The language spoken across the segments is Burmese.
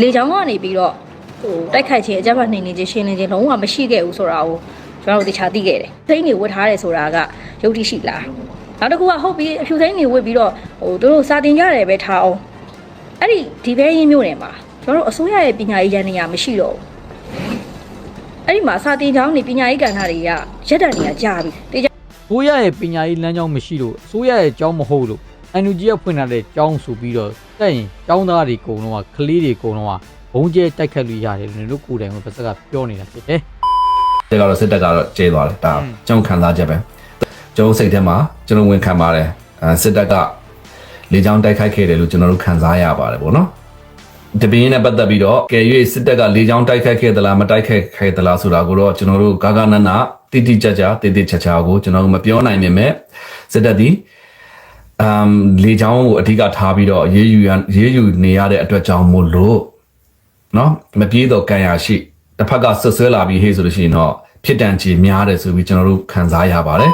လေချောင်းကနေပြီးတော့ဟိုတိုက်ခိုက်ခြင်းအကြမ်းဖက်နှိမ်နေခြင်းရှင်းလင်းခြင်းလုံးဝမရှိခဲ့ဘူးဆိုတာကိုကျွန်တော်တို့တခြားသိခဲ့တယ်။စိမ့်တွေဝတ်ထားတယ်ဆိုတာကယုတ်တိရှိလား။နောက်တစ်ခုကဟုတ်ပြီအဖြူစိမ့်တွေဝတ်ပြီးတော့ဟိုတို့စာတင်ကြတယ်ပဲထားအောင်။အဲ့ဒီဒီဘဲရင်းမျိုးတွေမှာကျွန်တော်တို့အစိုးရရဲ့ပညာရေးရန်နေရမရှိတော့ဘူး။အဲ့ဒီမှာစာတင်ကြောင်းနေပညာရေးကဏ္ဍတွေကရက်တန်တွေကကြာပြီ။တေချာဆိုးရရဲ့ပညာရေးလမ်းကြောင်းမရှိလို့ဆိုးရရဲ့ကျောင်းမဟုတ်လို့ အန်ယူဂျီကဖွင့်ထားတဲ့ကျောင်းဆိုပြီးတော့တက်ရင်ကျောင်းသားတွေအကုန်လုံးကကလေးတွေအကုန်လုံးကဘုံကျဲတိုက်ခတ်လို့ရတယ်လို့တို့ကိုယ်တိုင်ကပါစကပြောနေတာဖြစ်တယ်တက်ကတော့စစ်တပ်ကတော့ကျဲသွားတယ်ဒါကျွန်တော်ခံစားချက်ပဲကျွန်တော်စိတ်ထဲမှာကျွန်တော်ဝင်ခံပါတယ်အဲစစ်တပ်ကလေကြောင်းတိုက်ခိုက်ခဲ့တယ်လို့ကျွန်တော်တို့ခံစားရပါတယ်ဗောနော်တပင်းနဲ့ပတ်သက်ပြီးတော့ကယ်၍စစ်တပ်ကလေကြောင်းတိုက်ခိုက်ခဲ့သလားမတိုက်ခိုက်ခဲ့သလားဆိုတာကိုတော့ကျွန်တော်တို့ဂါဂနနတိတိကျကျတိတိကျကျကိုကျွန်တော်တို့မပြောနိုင်ပေမဲ့စစ်တပ်ဒီ အမ်လေကြောင်းကိုအဓိကထားပြီးတော့ရေးယူရရေးယူနေရတဲ့အတွက်ကြောင့်မို့လို့နော်မပြေးတော့ကံရရှိတစ်ဖက်ကဆွဆွဲလာပြီးဟေးဆိုလို့ရှိရင်တော့ဖြစ်တန်ချေများတယ်ဆိုပြီးကျွန်တော်တို့ခံစားရပါတယ်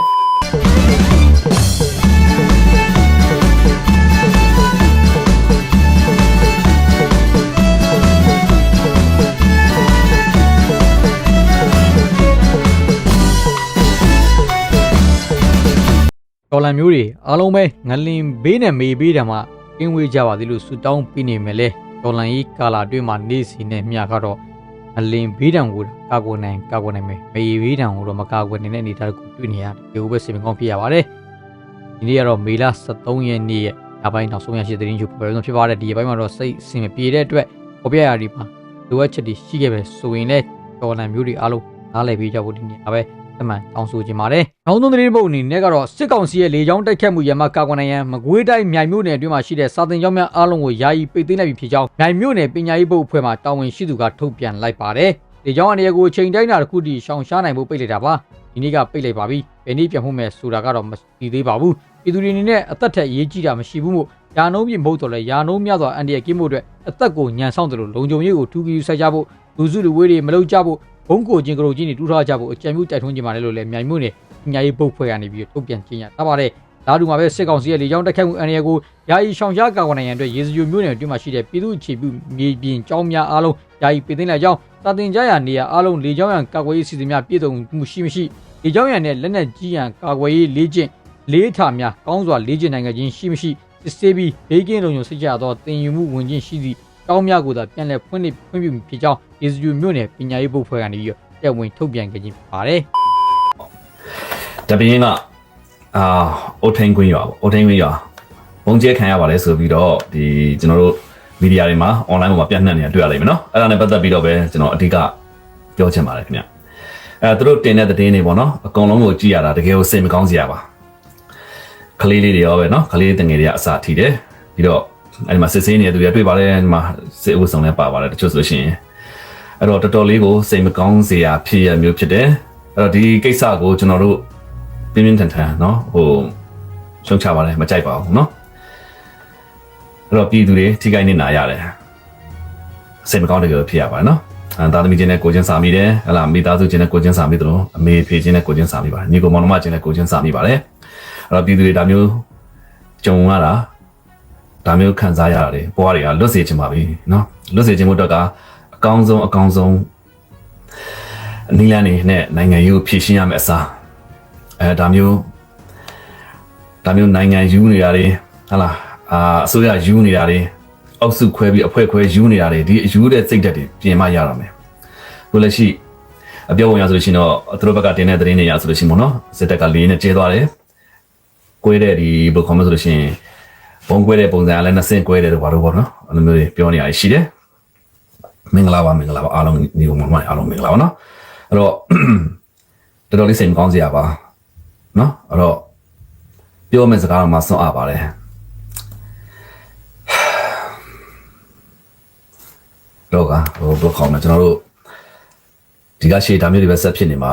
ဒေါ်လာမျိုးတွေအားလုံးပဲငလင်ဘေးနဲ့မေဘေးတံမှာကင်းဝေးကြပါသေးလို့ဆူတောင်းပေးနေမယ်လေဒေါ်လာကြီးကာလာတွင်းမှာနေစီနဲ့မြကတော့ငလင်ဘေးတံကိုကာကွယ်နိုင်ကာကွယ်နိုင်မယ်မေဘေးတံကိုတော့မကာကွယ်နိုင်တဲ့အနေအထားကိုတွေ့နေရတယ်ဒီလိုပဲစင်ကောင်းဖြစ်ရပါတယ်ဒီနေ့ကတော့မေလ23ရက်နေ့ရဲ့ညပိုင်းနောက်ဆုံးရရှိတဲ့သတင်းချုပ်ပေါ်ဆုံးဖြစ်ပါတယ်ဒီရက်ပိုင်းမှာတော့စိတ်အဆင်မပြေတဲ့အတွက်ပေါ်ပြရဒီမှာလိုအပ်ချက်တွေရှိခဲ့ပဲဆိုရင်လည်းဒေါ်လာမျိုးတွေအားလုံးနားလည်ပြီးကြဖို့ဒီနေ့အပဲ အမှန်တောင်းဆိုခြင်းပါတယ်။နောက်ဆုံးသတင်းပုတ်အနေနဲ့ကတော့စစ်ကောင်စီရဲ့လေကြောင်းတိုက်ခတ်မှုရမကာကွယ်နိုင်ရန်မကွေးတိုင်းမြိုင်မြို့နယ်အတွင်းမှာရှိတဲ့စာတင်ကျောင်းများအားလုံးကိုယာယီပိတ်သိမ်းလိုက်ပြီဖြစ်ကြောင်းမြိုင်မြို့နယ်ပညာရေးဘုတ်အဖွဲ့မှတာဝန်ရှိသူကထုတ်ပြန်လိုက်ပါတယ်။လေကြောင်းအနေနဲ့ကိုချိန်တိုင်းတာတစ်ခုတည်းရှောင်ရှားနိုင်ဖို့ပိတ်လိုက်တာပါ။ဒီနေ့ကပိတ်လိုက်ပါပြီ။ဘယ်နည်းပြန်မှုမဲ့ဆိုတာကတော့မသိသေးပါဘူး။ပြည်သူတွေအနေနဲ့အသက်ထက်အရေးကြီးတာမရှိဘူးမို့ယာနှုံးပြမဟုတ်တော့လဲယာနှုံးများစွာအန်ဒီရကင်းမှုအတွက်အသက်ကိုညံဆောင်တယ်လို့လုံခြုံရေးကိုထူးကြည့်ဆိုင်ကြဖို့လူစုလူဝေးတွေမလုပ်ကြဖို့ ဘုံကိုချင်းကလေးချင်းတွေတူထားကြဖို့အကြံပြုတိုက်တွန်းခြင်းပါတယ်လို့လည်းမြိုင်မြို့နယ်ပညာရေးဘုတ်ဖွဲ့ကနေပြီးထုတ်ပြန်ကြေညာထားပါတယ်။ဒါတူမှာပဲစစ်ကောင်စီရဲ့လေကြောင်းတိုက်ခိုက်မှုအန္တရာယ်ကိုယာယီရှောင်ရှားကာကွယ်နိုင်ရန်အတွက်ရေစကြိုမြို့နယ်အတွင်းမှာရှိတဲ့ပြည်သူ့အခြေပြုမြေပြင်ကျောင်းများအားလုံးယာယီပြည်သိမ်းလိုက်ကြောင်းစာတင်ကြရာနေရာအားလုံးလေကြောင်းရန်ကာကွယ်ရေးစီစဉ်များပြည်စုံမှုရှိမရှိလေကြောင်းရန်နဲ့လက်နက်ကြီးရန်ကာကွယ်ရေးလေ့ကျင့်လေးထာများကောင်းစွာလေ့ကျင့်နိုင်ခြင်းရှိမရှိစစ်ဆေးပြီးဘေးကင်းလုံခြုံစိတ်ကြသောတင်ယူမှုဝင်ခြင်းရှိသည့် ကျောင်းများကိုသာပြန်လည်ဖွင့်လှစ်ဖွင့်ပြဖြစ်ကြောင်းရေစကြိုမြို့နယ်ပညာရေးဘုတ်ဖွဲ့ကနေပြီးတော့တက်ဝင်ထုတ်ပြန်ခဲ့ခြင်းဖြစ်ပါတယ်တပင်းကအာအိုထိန်ကွင်းရွာပေါ့အိုထိန်ကွင်းရွာဘုံကျဲခံရပါတယ်ဆိုပြီးတော့ဒီကျွန်တော်တို့မီဒီယာတွေမှာ online ပေါ်မှာပြန့်နှံ့နေတာတွေ့ရလိမ့်မယ်နော်အဲ့ဒါနဲ့ပတ်သက်ပြီးတော့ပဲကျွန်တော်အဓိကပြောချင်ပါတယ်ခင်ဗျအဲသူတို့တင်တဲ့သတင်းတွေပေါ့နော်အကုန်လုံးကိုကြည့်ရတာတကယ်ကိုစိတ်မကောင်းစရာပါကလေးလေးတွေရောပဲနော်ကလေးတငယ်တွေကအစာထိတယ်ပြီးတော့ အဲ့ဒီမှာစစ်ဆေးနေတဲ့သူတွေတွေ့ပါတယ်ဒီမှာစစ်အုပ်ဆောင်လည်းပါပါတယ်တချို့ဆိုရှင်အဲ့တော့တော်တော်လေးကိုစိတ်မကောင်းစရာဖြစ်ရမျိုးဖြစ်တယ်အဲ့တော့ဒီကိစ္စကိုကျွန်တော်တို့ ပြင်းပြင်းထန်ထန်เนาะဟိုရှုံချပါတယ်မကြိုက်ပါဘူးเนาะအဲ့တော့ပြည်သူတွေထိခိုက်နေတာရတယ်စိတ်မကောင်းတဲ့ကြောဖြစ်ရပါတယ်เนาะအဲသားသမီးချင်းနဲ့ကိုချင်းစာမိတယ်ဟလာမိသားစုချင်းနဲ့ကိုချင်းစာမိတယ်လို့အမေဖေချင်းနဲ့ကိုချင်းစာမိပါတယ်ညီကိုမောင်နှမချင်းနဲ့ကိုချင်းစာမိပါတယ်အဲ့တော့ပြည်သူတွေဒါမျိုးကြုံရတာ ဒါမျိုးခံစားရတာတွေဘဝတွေကလွတ်စေချင်ပါပြီเนาะလွတ်စေချင်မှုတော့ကအကောင်းဆုံးအကောင်းဆုံးနီလန်နေနဲ့နိုင်ငံရေးကိုဖြည့်ရှင်းရမယ့်အစား အဲဒါမျိုးဒါမျိုးနိုင်ငံယူနေတာတွေဟလာအာအစိုးရယူနေတာတွေအောက်စုခွဲပြီးအဖွဲ့ခွဲယူနေတာတွေဒီအယူတဲ့စိတ်ဓာတ်တွေပြင်မရတော့မယ်ခုလက်ရှိအပြောဝင်ရဆိုလို့ရှိရင်တော့သူတို့ဘက်ကတင်တဲ့သတင်းတွေရဆိုလို့ရှိရင်ပေါ့နော်စစ်တပ်ကလေးနဲ့ကျဲသွားတယ်ကွဲတဲ့ဒီဘယ်ခေါ်မလဲဆိုလို့ရှိရင် ဘုံကွဲတဲ့ပုံစံအလည်းနှစ်ဆင့်ကွဲတယ်တော့ဘာလို့ပေါ့နော်အဲ့လိုမျိုးတွေပြောနေရရှိတယ်မင်္ဂလာပါမင်္ဂလာပါအားလုံးဒီဘုံမှာအားလုံးမင်္ဂလာပါနော်အဲ့တော့တော်တော်လေးစိတ်မကောင်းစရာပါနော်အဲ့တော့ပြောမယ့်စကားတော့မှဆွန့်အားပါတယ်တော့ကဟိုဘယ်ခေါင်းလဲကျွန်တော်တို့ဒီကရှေ့ဒါမျိုးတွေပဲဆက်ဖြစ်နေမှာ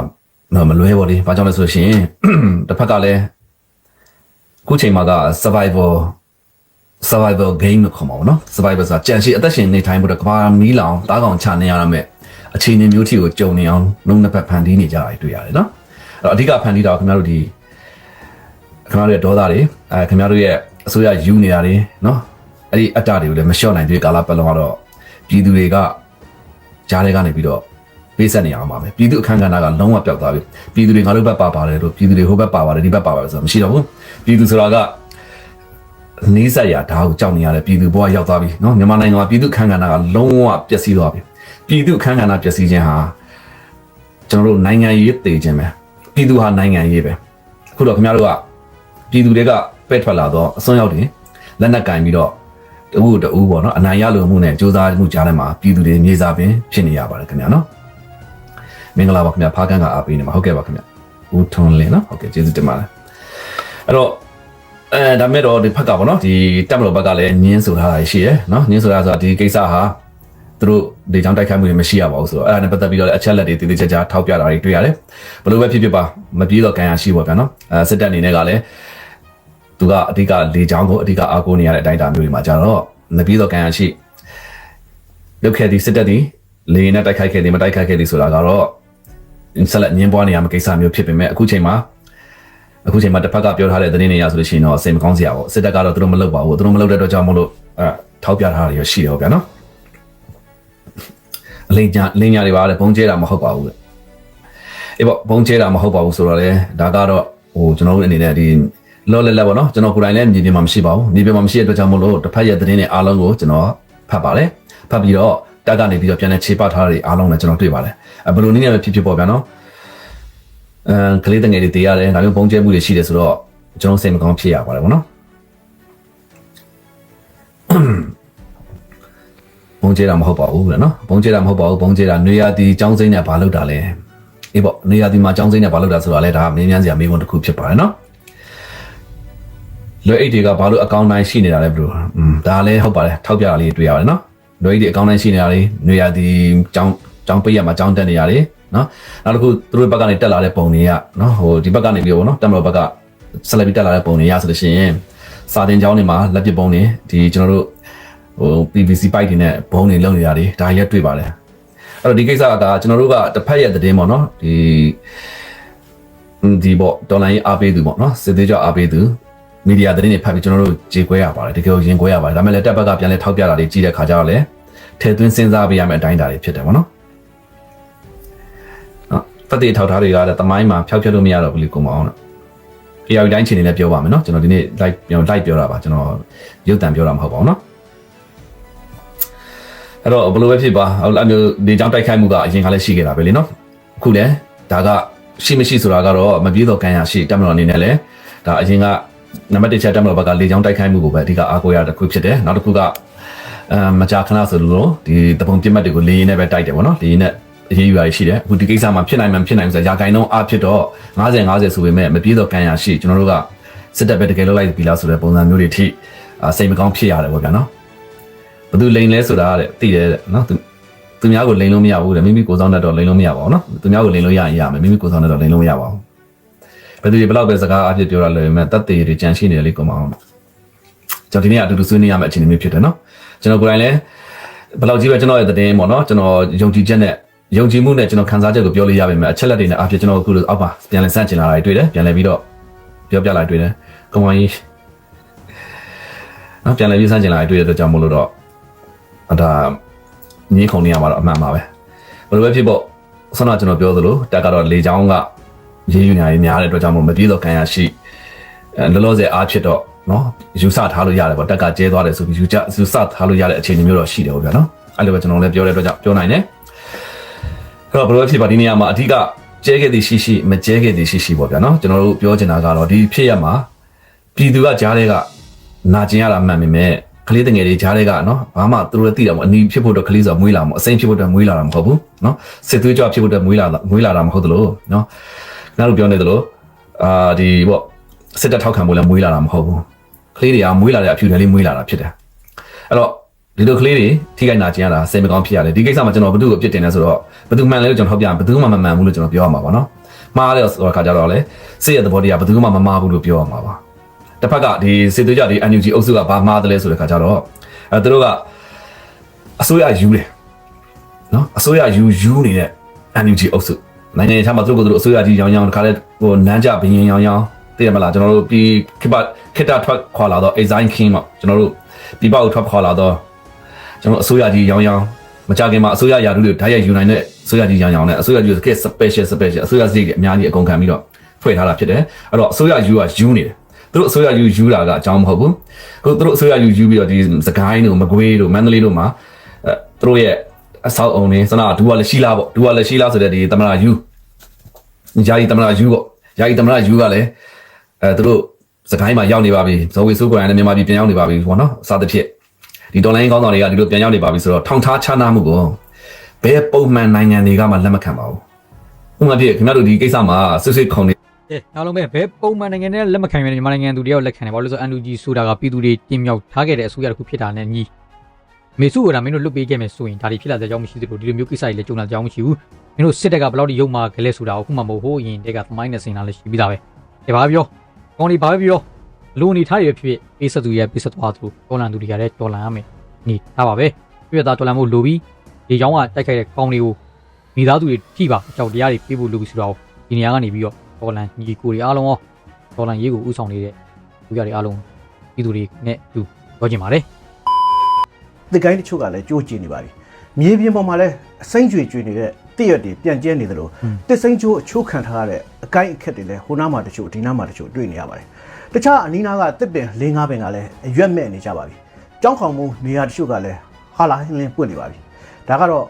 တော့မလွဲပါလေဘာကြောင့်လဲဆိုလို့ရှိရင်တစ်ဖက်ကလည်းခုချိန်မှာက survival survival game လို့ခေါ်မှာပေါ့နော် survival ဆိုတာကြံရှိအသက်ရှင်နေထိုင်ဖို့တော့ကဘာမီးလောင်တားကောင်ချနေရရမယ်အခြေအနေမျိုးထိကိုကြုံနေအောင်လုံးနှစ်ဖက်ဖန်တီးနေကြတာတွေ့ရတယ်နော်အဲ့တော့အဓိကဖန်တီးတာကခင်ဗျားတို့ဒီခင်ဗျားတို့ရဲ့ဒေါသတွေအဲခင်ဗျားတို့ရဲ့အစိုးရယူနေတာတွေနော်အဲ့ဒီအတ္တတွေကိုလည်းမလျှော့နိုင်သေးတဲ့ကာလပတ်လုံးကတော့ပြည်သူတွေကကြားတွေကနေပြီးတော့ပေးဆက်နေအောင်ပါပဲပြည်သူအခမ်းကဏ္ဍကလုံးဝပျောက်သွားပြီပြည်သူတွေငါတို့ဘက်ပါပါတယ်လို့ပြည်သူတွေဟိုဘက်ပါပါတယ်ဒီဘက်ပါပါတယ်ဆိုတော့မရှိတော့ဘူးပြည်သူဆိုတာက နီးစပ်ရာဓာတ်ကိုကြောက်နေရတဲ့ပြည်သူဘဝရောက်သွားပြီเนาะမြန်မာနိုင်ငံမှာပြည်သူအခမ်းကဏ္ဍကလုံးဝပျက်စီးသွားပြီပြည်သူအခမ်းကဏ္ဍပျက်စီးခြင်းဟာကျွန်တော်တို့နိုင်ငံရေးတည်ခြင်းပဲပြည်သူဟာနိုင်ငံရေးပဲအခုတော့ခင်ဗျားတို့ကပြည်သူတွေကပဲ့ထွက်လာတော့အစွန်းရောက်တွေလက်နက်ကင်ပြီးတော့တဦးတဦးပေါ့နော်အနိုင်ရလိုမှုနဲ့စ조사မှုကြားထဲမှာပြည်သူတွေမြေစာပင်ဖြစ်နေရပါတယ်ခင်ဗျာနော် မင်္ဂလာပါခင်ဗျာဖားကန်းကအားပေးနေမှာဟုတ်ကဲ့ပါခင်ဗျာဦးထွန်းလင်းနော်ဟုတ်ကဲ့ကျေးဇူးတင်ပါတယ်အဲ့တော့ အဲဒါမဲ့တော့ဒီဖက်ကပေါ့နော်ဒီတက်မလို့ဘက်ကလည်းညင်းဆိုထားတာရှိရယ်နော်ညင်းဆိုတာဆိုတာဒီကိစ္စဟာသူတို့ဒီကြောင့်တိုက်ခိုက်မှုတွေမရှိရပါဘူးဆိုတော့အဲ့ဒါနဲ့ပတ်သက်ပြီးတော့လည်းအချက်လက်တွေတည်တည်ကြကြထောက်ပြတာတွေတွေ့ရတယ်ဘယ်လိုပဲဖြစ်ဖြစ်ပါမပြေတော့ကန်ရရှိပါဗျာနော်အဲစစ်တပ်အနေနဲ့ကလည်းသူကအဓိကလေချောင်းကိုအဓိကအားကိုးနေရတဲ့အတိုင်းအတာမျိုးတွေမှာကြတော့မပြေတော့ကန်ရရှိလုပ်ခဲ့ဒီစစ်တပ်ဒီလေရင်နဲ့တိုက်ခိုက်ခဲ့တယ်မတိုက်ခိုက်ခဲ့တယ်ဆိုတာကတော့ဆက်လက်ညင်းပွားနေရမယ့်ကိစ္စမျိုးဖြစ်ပေမဲ့အခုချိန်မှာ အခုချိန်မှာတစ်ဖက်ကပြောထားတဲ့သတင်းတွေရဆိုလို့ရှိရင်တော့အစိမ်မကောင်းစရာပေါ့စစ်တပ်ကတော့သူတို့မလုပ်ပါဘူးသူတို့မလုပ်တဲ့အတွက်ကြောင့်မလို့အဲထောက်ပြထားတာရရှိတယ်ဗျာနော်အလိန်ညာလင်းညာတွေပါလေဘုံကျဲတာမဟုတ်ပါဘူးလေအေးပေါ့ဘုံကျဲတာမဟုတ်ပါဘူးဆိုတော့လေဒါကတော့ဟိုကျွန်တော်တို့အနေနဲ့ဒီလောလက်လက်ပေါ့နော်ကျွန်တော်ကိုယ်တိုင်လည်းမြေပြင်မှာမရှိပါဘူးမြေပြင်မှာမရှိတဲ့အတွက်ကြောင့်မလို့တစ်ဖက်ရဲ့သတင်းတွေအားလုံးကိုကျွန်တော်ဖတ်ပါတယ်ဖတ်ပြီးတော့တက်ကနေပြီးတော့ပြန်လဲခြေပတ်ထားတာတွေအားလုံးလည်းကျွန်တော်တွေ့ပါတယ်အဲဘယ်လိုနည်းနဲ့ပဲဖြစ်ဖြစ်ပေါ့ဗျာနော် အဲကလေးတငယ်တွေတည်ရတယ်ဒါမျိုးပုံကျဲမှုတွေရှိတယ်ဆိုတော့ကျွန်တော်စိတ်မကောင်းဖြစ်ရပါတယ်ဗောနော်ပုံကျဲတာမဟုတ်ပါဘူးလေနော်ပုံကျဲတာမဟုတ်ပါဘူးပုံကျဲတာနေရာတီចောင်းစိမ့်နဲ့ဘာလုပ်တာလဲအေးပေါ့နေရာတီမှာចောင်းစိမ့်နဲ့ဘာလုပ်တာဆိုတော့လေဒါကမင်းများစရာမေးခွန်းတစ်ခုဖြစ်ပါတယ်နော်လွယ်အိတ်တွေကဘာလို့အကောင့်တိုင်းရှိနေတာလဲဘလို့อืมဒါလည်းဟုတ်ပါတယ်ထောက်ပြတာလေးတွေ့ရတယ်နော်လွယ်အိတ်တွေအကောင့်တိုင်းရှိနေတာလေနေရာတီចောင်း ចောင်းပိတ်ရမှာចောင်းတက်နေရတယ်နော်နောက်တစ်ခုသူတို့ဘက်ကနေတက်လာတဲ့ပုံတွေကနော်ဟိုဒီဘက်ကနေပြီးတော့နော်တက်မလို့ဘက်ကဆက်လက်ပြီးတက်လာတဲ့ပုံတွေရဆိုလို့ရှိရင်စာတင်ကျောင်းတွေမှာလက်ပစ်ပုံတွေဒီကျွန်တော်တို့ဟို PVC ပိုက်တွေနဲ့ဘုံတွေလုံနေတာတွေဒါရက်တွေ့ပါတယ်အဲ့တော့ဒီကိစ္စကကျွန်တော်တို့ကတစ်ဖက်ရဲ့သတင်းပေါ့နော်ဒီဒီပေါ့ဒေါ်လာရေးအားပေးသူပေါ့နော်စစ်သေးကြောအားပေးသူမီဒီယာသတင်းတွေဖတ်ပြီးကျွန်တော်တို့ကြေကွဲရပါတယ်တကယ်ရင်ကွဲရပါတယ်ဒါပေမဲ့လည်းတက်ဘက်ကပြန်လဲထောက်ပြတာတွေကြီးတဲ့ခါကျတော့လေထဲသွင်းစဉ်းစားပေးရမယ့်အတိုင်းအတာတွေဖြစ်တယ်ပေါ့နော် နော်တတိထောက်ထားတွေကလည်းတမိုင်းမှာဖျောက်ဖျက်လို့မရတော့ဘူးလေကိုမအောင်တော့ AI တိုင်းချိန်နေလည်းပြောပါမယ်နော်ကျွန်တော်ဒီနေ့ live ပြော live ပြောတာပါကျွန်တော်ရုပ်တံပြောတာမဟုတ်ပါဘူးနော်အဲ့တော့ဘယ်လိုပဲဖြစ်ပါအဲ့လိုမျိုးဒီကြောင့်တိုက်ခိုက်မှုကအရင်ကလည်းရှိခဲ့တာပဲလေနော်အခုလည်းဒါကရှိမရှိဆိုတာကတော့မပြေတော့ကံရရှိတက်မတော်အနေနဲ့လည်းဒါအရင်ကနံပါတ်1ချက်တက်မတော်ဘက်ကလေကြောင်းတိုက်ခိုက်မှုကိုပဲအဓိကအားကိုးရတဲ့တစ်ခုဖြစ်တယ်နောက်တစ်ခုကအဲမကြာခဏဆိုလို့ဒီတပုံပြစ်မှတ်တွေကိုလေရင်နဲ့ပဲတိုက်တယ်ဗောနော်လေရင်နဲ့ အရေးယူရရှိတယ်အခုဒီကိစ္စမှာဖြစ်နိုင်မှဖြစ်နိုင်ဆိုရာဂိုင်းလုံးအဖြစ်တော့90 90ဆိုပေမဲ့မပြေတော့ကံရရှိကျွန်တော်တို့ကစစ်တပ်ပဲတကယ်လို့လိုက်ပြီလားဆိုတဲ့ပုံစံမျိုးတွေထိအာစိတ်မကောင်းဖြစ်ရတယ်ဗောဗျာနော်ဘယ်သူလိန်လဲဆိုတာတဲ့သိတယ်တဲ့နော်သူသူများကိုလိန်လို့မရဘူးတဲ့မိမိကိုယ်ဆောင်တတ်တော့လိန်လို့မရပါဘူးနော်သူများကိုလိန်လို့ရရင်ရမယ်မိမိကိုယ်ဆောင်တတ်တော့လိန်လို့မရပါဘူးဘယ်သူတွေဘယ်လောက်ပဲစကားအဖြစ်ပြောရလဲမဲ့တတ်သေးတွေကြံရှိနေတယ်လေကောင်မအောင်ကျွန်တော်ဒီနေ့အတူတူဆွေးနွေးရမယ့်အခြေအနေမျိုးဖြစ်တယ်နော်ကျွန်တော်ကိုယ်တိုင်လည်းဘယ်လောက်ကြီးပဲကျွန်တော်ရဲ့သတင်းပေါ့နော်ကျွန်တော်ယုံကြည်ချက်နဲ့ ယုံကြည်မှုနဲ့ကျွန်တော်ခံစားချက်ကိုပြောလို့ရပါမယ်အချက်လက်တွေနဲ့အဖြစ်ကျွန်တော်အခုလိုအောက်ပါပြန်လည်စန့်ကျင်လာတာတွေတွေ့တယ်ပြန်လည်ပြီးတော့ပြောပြလာတွေ့တယ်ကောင်မကြီးနော်ပြန်လည်ပြီးစန့်ကျင်လာတာတွေ့တဲ့အတွက်ကြောင့်မို့လို့တော့ဒါညင်းခုန်နေရမှာတော့အမှန်ပါပဲဘယ်လိုပဲဖြစ်ပေါ့ဆန္ဒကျွန်တော်ပြောသလိုတက်ကတော့လေချောင်းကရေးယူနေရများတဲ့အတွက်ကြောင့်မို့မပြေတော့ခံရရှိအဲလောလောဆယ်အားဖြစ်တော့နော်ယူဆထားလို့ရတယ်ပေါ့တက်ကကျဲသွားတယ်ဆိုပြီးယူကြယူဆထားလို့ရတဲ့အခြေအနေမျိုးတော့ရှိတယ်ဟုတ်ဗျာနော်အဲ့လိုပဲကျွန်တော်လည်းပြောတဲ့အတွက်ကြောင့်ပြောနိုင်တယ် အဲ့တော့ဘယ်လိုပဲဖြစ်ပါဒီနေရာမှာအဓိကကျဲခဲ့သည်ရှိရှိမကျဲခဲ့သည်ရှိရှိပေါ့ဗျာနော်ကျွန်တော်တို့ပြောချင်တာကတော့ဒီဖြစ်ရမှာပြည်သူကကြားတဲ့ကနာကျင်ရတာမှန်ပေမဲ့ကလေးတငယ်တွေကြားတဲ့ကနော်ဘာမှသူတို့လည်းသိတာမဟုတ်အနီးဖြစ်ဖို့တော့ကလေးဆိုမွေးလာမဟုတ်အစိမ်းဖြစ်ဖို့တော့မွေးလာတာမဟုတ်ဘူးနော်စစ်သွေးကြောဖြစ်ဖို့တော့မွေးလာမွေးလာတာမဟုတ်သလိုနော်နောက်လိုပြောနေသလိုအာဒီပေါ့စစ်တပ်ထောက်ခံဖို့လည်းမွေးလာတာမဟုတ်ဘူးကလေးတွေကမွေးလာတဲ့အဖြူတယ်လေးမွေးလာတာဖြစ်တယ်အဲ့တော့ ဒီလိုကလေးတွေထိခိုက်နာကျင်ရတာစိတ်မကောင်းဖြစ်ရတယ်ဒီကိစ္စမှာကျွန်တော်ဘယ်သူ့ကိုပြစ်တင်လဲဆိုတော့ဘယ်သူမှန်လဲလို့ကျွန်တော်ထောက်ပြဘယ်သူမှမမှန်ဘူးလို့ကျွန်တော်ပြောရမှာပါနော်မှားတယ်ဆိုတော့ခါကြတော့လေစိတ်ရဲ့သဘောတရားဘယ်သူမှမမှားဘူးလို့ပြောရမှာပါတစ်ဖက်ကဒီစစ်သွေးကြဒီ NUG အုပ်စုကဘာမှားတယ်လဲဆိုတဲ့ခါကြတော့အဲသူတို့ကအစိုးရယူတယ်နော်အစိုးရယူယူနေတဲ့ NUG အုပ်စုနိုင်ငံရေးထားမှာသူတို့ကသူတို့အစိုးရကြီးရောင်းရောင်းတခါလဲဟိုနန်းကြဘရင်ရောင်းရောင်းသိရမလားကျွန်တော်တို့ပြီးခိပခိတထွက်ခွာလာတော့ Exine King ပေါ့ကျွန်တော်တို့ဒီပေါက်ထွက်ခွာလာတော့ ကျွန်တော်အစိုးရကြီးရောင်းရောင်းမကြခင်မှာအစိုးရယာတူတွေဓာတ်ရိုက်ယူနိုင်တဲ့အစိုးရကြီးရောင်းရောင်းနဲ့အစိုးရကြီးက special special အစိုးရစိတ်တွေအများကြီးအကုန်ခံပြီးတော့ဖွဲ့ထားတာဖြစ်တယ်အဲ့တော့အစိုးရယူကယူနေတယ်သူတို့အစိုးရယူယူတာကအကြောင်းမဟုတ်ဘူးခုသူတို့အစိုးရယူယူပြီးတော့ဒီစကိုင်းတို့မကွေးတို့မန္တလေးတို့မှာအဲသူတို့ရဲ့အဆောက်အုံတွေစနာဒူကလည်းရှိလားပေါ့ဒူကလည်းရှိလားဆိုတဲ့ဒီသမလာယူယာယီသမလာယူပေါ့ယာယီသမလာယူကလည်းအဲသူတို့စကိုင်းမှာရောက်နေပါပြီဇော်ဝေစုကွန်ရနဲ့မြန်မာပြည်ပြန်ရောက်နေပါပြီပေါ့နော်အစားတစ်ဖြစ် ဒီဒေါ်လာရင်းကောင်းဆောင်တွေကဒီလိုပြန်ရောက်နေပါပြီဆိုတော့ထောင်ထားချနာမှုကိုဘယ်ပုံမှန်နိုင်ငံတွေကမှလက်မခံပါဘူး။ဥပမာပြခင်ဗျားတို့ဒီကိစ္စမှာဆွဆွခုံနေကဲအားလုံးပဲဘယ်ပုံမှန်နိုင်ငံနဲ့လက်မခံရတဲ့မြန်မာနိုင်ငံသူတယောက်လက်ခံတယ်ဘာလို့လဲဆိုတော့ NUG ဆိုတာကပြည်သူတွေတင်မြောက်ထားခဲ့တဲ့အစိုးရတစ်ခုဖြစ်တာနဲ့ညီမေစုကဒါမင်းတို့လွတ်ပေးခဲ့မယ်ဆိုရင်ဒါတွေဖြစ်လာတဲ့အကြောင်းမရှိသေးဘူးဒီလိုမျိုးကိစ္စတွေလည်းကြုံလာတဲ့အကြောင်းမရှိဘူးမင်းတို့စစ်တပ်ကဘယ်လောက်ထိရုံမာခလဲဆိုတာကိုခုမှမဟုတ်ဟိုးအရင်တက်ကသမိုင်းနဲ့စင်လာလည်းရှိပြီးသားပဲဒါဘာပြောကောင်းဒီဘာပဲပြော လူအနေထားရဖြစ်ပေးဆက်သူရဲ့ပေးဆက်သွားသူတော်လန်သူတွေကလည်းတော်လန်ရမယ်နေထားပါပဲပြည့်သားတော်လန်မှုလိုပြီးဒီကြောင်းကတိုက်ခိုက်တဲ့ကောင်းတွေကိုမိသားစုတွေထိပါအကြောက်တရားတွေပြေးဖို့လိုပြီးဆိုတော့ဒီနေရာကနေပြီးတော့တော်လန်ညီကိုတွေအားလုံးရောတော်လန်ရေးကိုဥဆောင်နေတဲ့လူရတွေအားလုံးပြည်သူတွေနဲ့အတူပြောချင်ပါတယ်တစ်ကိုင်းတချို့ကလည်းကြိုးကျင်နေပါပြီမြေပြင်ပေါ်မှာလည်းအစိမ့်ကြွေကြွေနေတဲ့တည့်ရက်တွေပြန်ကျဲနေသလိုတစ်စိမ့်ချိုးအချိုးခံထားရတဲ့အကိုင်းအခက်တွေလည်းဟိုနားမှာတချို့ဒီနားမှာတချို့တွေ့နေရပါတယ် တခြားအနီးနားကတစ်ပင်၄၅ပင်ကလည်းအရွက်မဲ့နေကြပါပြီကြောင်းခေါင်မှုနေရာတချို့ကလည်းဟာလာဟင်းလင်းပွင့်နေပါပြီဒါကတော့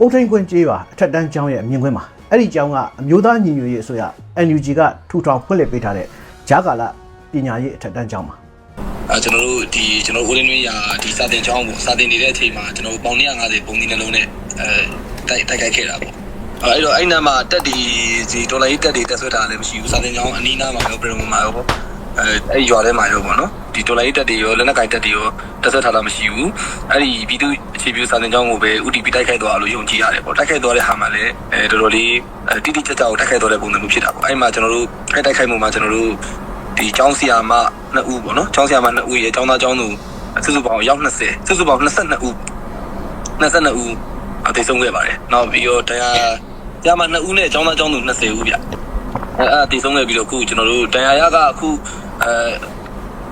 အုတ်ထိန်ခွင်းကျေးပါအထက်တန်းကျောင်းရဲ့အမြင်ကွင်းမှာအဲ့ဒီကျောင်းကအမျိုးသားညီညွတ်ရေးအစိုးရ NUG ကထူထောင်ဖွင့်လှစ်ပေးထားတဲ့ဂျာကာလပညာရေးအထက်တန်းကျောင်းမှာအဲကျွန်တော်တို့ဒီကျွန်တော်ဦးရင်းတွင်းရာဒီစာတင်ချောင်းပေါ့စာတင်နေတဲ့အချိန်မှာကျွန်တော်ပေါင်150ပုံဒီနှလုံးနဲ့အဲတိုက်တိုက်ခိုက်ခဲ့တာပေါ့အဲအဲ့တော့အဲ့နာမှာတက်ဒီဒီဒေါ်လာကြီးတက်ဒီတက်ဆွဲတာလည်းမရှိဘူးစာတင်ချောင်းအနီးနားမှာရောပြင်မှာရောပေါ့ အဲအဲ့ရွာထဲမှာရောပေါ့နော်ဒီတော်လိုင်းတက်တွေရောလက်နက်ကင်တက်တွေရောတက်ဆက်ထားတာမရှိဘူးအဲ့ဒီပြည်သူအခြေပြုစာသင်ကျောင်းကိုပဲ UDP တိုက်ခိုက်သွားလို့ယုံကြည်ရတယ်ပေါ့တိုက်ခိုက်သွားတဲ့ဟာမှလည်းအဲတော်တော်လေးတိတိကျကျကိုတိုက်ခိုက်သွားတဲ့ပုံစံမျိုးဖြစ်တာပေါ့အဲ့မှာကျွန်တော်တို့အဲ့တိုက်ခိုက်မှုမှာကျွန်တော်တို့ဒီကျောင်းဆရာမနှစ်ဦးပေါ့နော်ကျောင်းဆရာမနှစ်ဦးရဲ့ကျောင်းသားကျောင်းသူစုစုပေါင်းရောက်20စုစုပေါင်း22ဦး22ဦးအသေးဆုံးခဲ့ပါတယ်နောက်ပြီးတော့တရားဆရာမနှစ်ဦးနဲ့ကျောင်းသားကျောင်းသူ20ဦးဗျအဲ့အသေးဆုံးခဲ့ပြီးတော့အခုကျွန်တော်တို့တရားရကအခု အဲ